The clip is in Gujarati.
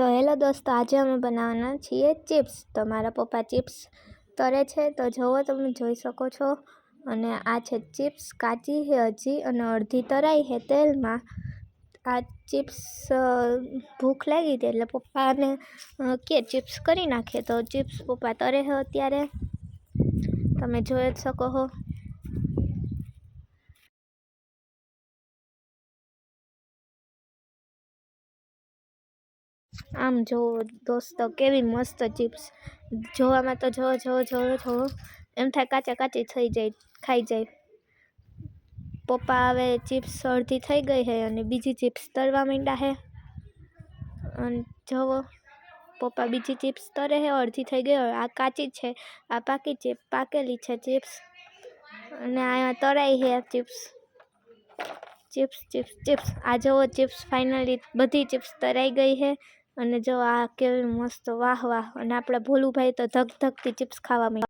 તો હેલો દોસ્તો આજે અમે બનાવવાના છીએ ચિપ્સ તો મારા પપ્પા ચિપ્સ તરે છે તો જુઓ તમે જોઈ શકો છો અને આ છે ચિપ્સ કાચી છે હજી અને અડધી તરાઈ છે તેલમાં આ ચિપ્સ ભૂખ લાગી હતી એટલે પપ્પાને કે ચિપ્સ કરી નાખે તો ચિપ્સ પપ્પા તરે છે અત્યારે તમે જોઈ જ શકો છો આમ જો દોસ્તો કેવી મસ્ત ચિપ્સ જોવામાં તો જો જો જો જો થો એમ થા કા કાચી થઈ જાય ખાઈ જાય પપા આવે ચિપ્સ અર્ધી થઈ ગઈ છે અને બીજી ચિપ્સ તળવા માંડ્યા છે અને જો પપા બીજી ચિપ્સ તળે છે અર્ધી થઈ ગઈ હોય આ કાચી છે આ પાકી છે પાકેલી છે ચિપ્સ અને આયા તળાઈ છે ચિપ્સ ચિપ્સ ચિપ્સ આ જો ચિપ્સ ફાઇનલી બધી ચિપ્સ તળાઈ ગઈ છે અને જો આ કેવી મસ્ત વાહ વાહ અને આપણા ભોલુભાઈ તો ધગધગતી ચિપ્સ ખાવા માંડ્યા